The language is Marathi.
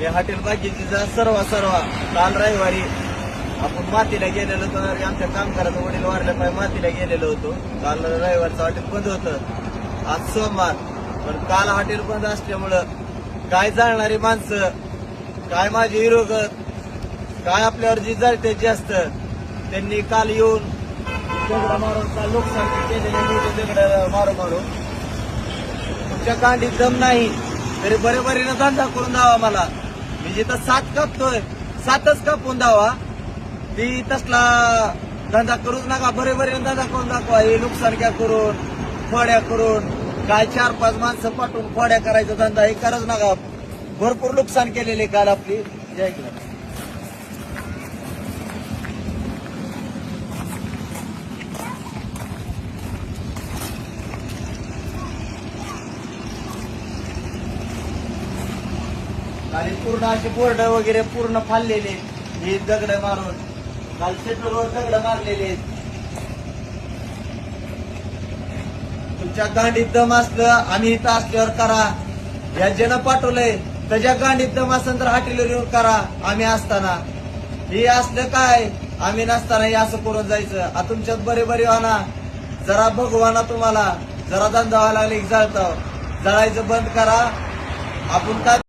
मी हॉटेल बागेचा सर्व सर्व. काल रविवारी आपण मातीला गेलेलो तर आमच्या कामगाराचं वडील वारल्या पाहिजे मातीला गेलेलो होतो. काल रविवारचं हॉटेल बंद होतं. आज सोमवार. पण काल हॉटेल बंद असल्यामुळं काय जाणणारी माणसं काय माझे विरोधक काय आपल्यावर जी जळते जास्त त्यांनी काल येऊन दगड मारून काल नुकसान केलेले मोठे दगड मारू मारून. तुमच्या कांडीत दम नाही. तरी बरे बरेनं धंदा करून द्यावा मला. म्हणजे मी जिथं सात कापतोय सातच कापून द्यावा ती तसला धंदा करूच नका. बरे बरे धंदा करून दाखवा. हे नुकसानक्या करून फोड्या करून काय चार पाच माणसं पाठवून फोड्या करायचा धंदा हे करत नका. भरपूर नुकसान केलेले काल आपली. जय आणि पूर्ण असे बोर्ड वगैरे पूर्ण फाडलेले हे दगड मारून. काल शेटवर दगड मारलेले तुमच्या गांडीत दम असलं आम्ही इथं असल्यावर करा. या ज्यानं पाठवलंय त्याच्या गांडीत दम असेल तर हॉटेलवर करा. आम्ही असताना. हे असलं काय? आम्ही नसताना हे असं करून जायचं. आ तुमच्यात बरे बरे व्हाना जरा भगवाना तुम्हाला. जरा धंदा व्हायला लागले की जळताव. जळायचं बंद करा. आपण काय